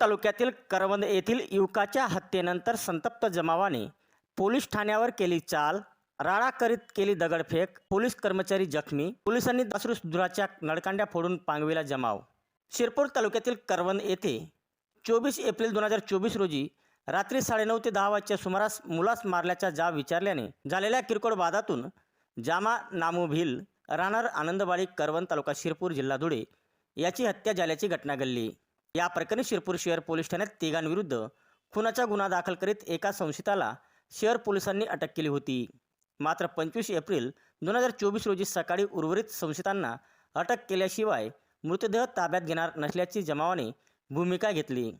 तालुक्यातील करवंद येथील युवकाच्या हत्येनंतर संतप्त जमावाने पोलीस ठाण्यावर केली चाल राडा करीत केली दगडफेक पोलीस कर्मचारी जखमी पोलिसांनी अश्रुसुधुराच्या नळकांड्या फोडून पांगविला जमाव. शिरपूर तालुक्यातील करवंद येथे चोवीस एप्रिल दोन हजार चोवीस रोजी रात्री साडेनऊ ते दहा वाजच्या सुमारास मुलास मारल्याचा जाब विचारल्याने झालेल्या किरकोळ वादातून जामा नामू भिल राहणार आनंदवाडी करवंद तालुका शिरपूर जिल्हा धुळे याची हत्या झाल्याची घटना घडली. या प्रकरणी शिरपूर शहर पोलीस ठाण्यात तिघांविरुद्ध खुनाचा गुन्हा दाखल करीत एका संशयिताला शहर पोलिसांनी अटक केली होती. मात्र पंचवीस एप्रिल दोन हजार चोवीस रोजी सकाळी उर्वरित संशयितांना अटक केल्याशिवाय मृतदेह ताब्यात घेणार नसल्याची जमावाने भूमिका घेतली.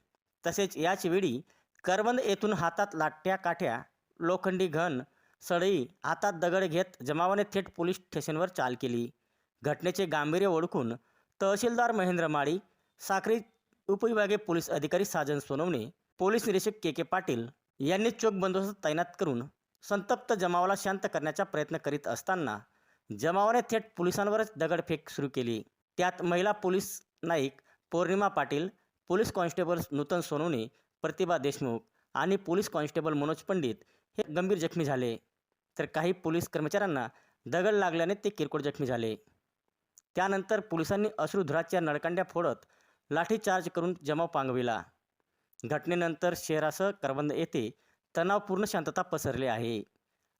तसेच याचवेळी करबंद करवंद येथून हातात लाट्या काठ्या लोखंडी घन सळई हातात दगड घेत जमावाने थेट पोलीस स्टेशनवर चाल केली. घटनेचे गांभीर्य ओळखून तहसीलदार महेंद्र माळी साखरी उपविभागीय पोलीस अधिकारी साजन सोनवणे पोलीस निरीक्षक के के पाटील यांनी चोख बंदोबस्त तैनात करून संतप्त जमावाला शांत करण्याचा प्रयत्न करीत असताना जमावाने थेट पोलिसांवरच दगडफेक सुरू केली. त्यात महिला police Naik Pournima Patil police constable Nutan Sonawane Pratibha Deshmukh आणि पोलीस कॉन्स्टेबल मनोज पंडित हे गंभीर जखमी झाले. तर काही पोलीस कर्मचाऱ्यांना दगड लागल्याने ते किरकोळ जखमी झाले. त्यानंतर पोलिसांनी अश्रुधुराच्या नळकांड्या फोडत लाठीचार्ज करून जमाव पांगविला. घटनेनंतर शहरासह करबंद येथे तणावपूर्ण शांतता पसरली आहे.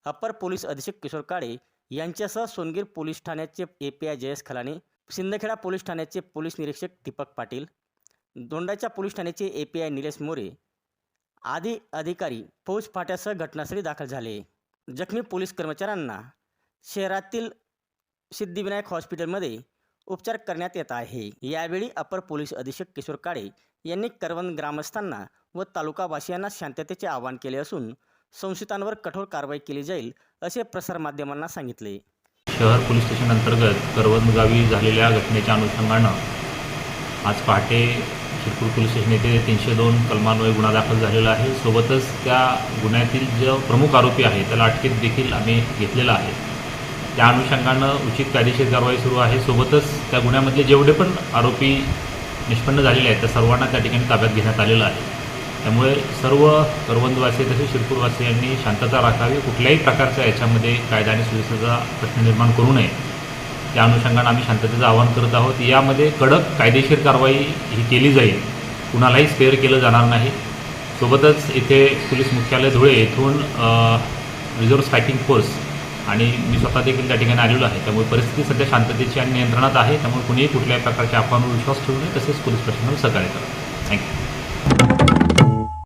अपर पोलीस अधीक्षक किशोर काळे यांच्यासह सोनगीर पोलीस ठाण्याचे ए पी आय जयेश खलाने सिंदखेडा पोलीस ठाण्याचे पोलीस निरीक्षक दीपक पाटील दोंडाच्या पोलीस ठाण्याचे A P I Nilesh More आदी अधिकारी फौज फाट्यासह घटनास्थळी दाखल झाले. जखमी पोलीस कर्मचाऱ्यांना शहरातील सिद्धिविनायक हॉस्पिटलमध्ये उपचार करण्यात येत आहे. यावेळी अपर पोलीस अधीक्षक किशोर काळे यांनी करवंद ग्रामस्थांना व तालुकावासियांना शांततेचे आवाहन केले असून संशयितांवर कठोर कारवाई केली जाईल असे प्रसारमाध्यमांना सांगितले. शहर पोलीस स्टेशन अंतर्गत करवंद गावी झालेल्या घटनेच्या अनुषंगानं आज पहाटे शिरपूर पोलीस स्टेशन येथे तीनशे दोन कलमान्वये गुन्हा दाखल झालेला आहे. सोबतच त्या गुन्ह्यातील जो प्रमुख आरोपी आहे त्याला अटकेत देखील आम्ही घेतलेला आहे. त्या अनुषंगानं उचित कायदेशीर कारवाई सुरू आहे. सोबतच त्या गुन्ह्यामधले जेवढे पण आरोपी निष्पन्न झालेले आहेत त्या सर्वांना त्या ठिकाणी ताब्यात घेण्यात आलेलं आहे. त्यामुळे सर्व करवंदवासी तसेच शिरपूरवासियांनी शांतता राखावी. कुठल्याही प्रकारचा याच्यामध्ये कायदा आणि सुव्यवस्थेचा प्रश्न निर्माण करू नये. त्या अनुषंगानं आम्ही शांततेचं आवाहन करत आहोत. यामध्ये कडक कायदेशीर कारवाई ही केली जाईल. कुणालाही स्पेअर केलं जाणार नाही. सोबतच इथे पोलीस मुख्यालय धुळे येथून रिझर्व्ह स्ट्रायकिंग फोर्स आणि मी स्वतः देखील त्या ठिकाणी आलेलो आहे. त्यामुळे परिस्थिती सध्या शांततेची आणि नियंत्रणात आहे. त्यामुळे कुणीही कुठल्याही प्रकारच्या अफवांवर विश्वास ठेवू नये. तसेच पोलीस प्रशासनाला सहकार्य करा. थँक्यू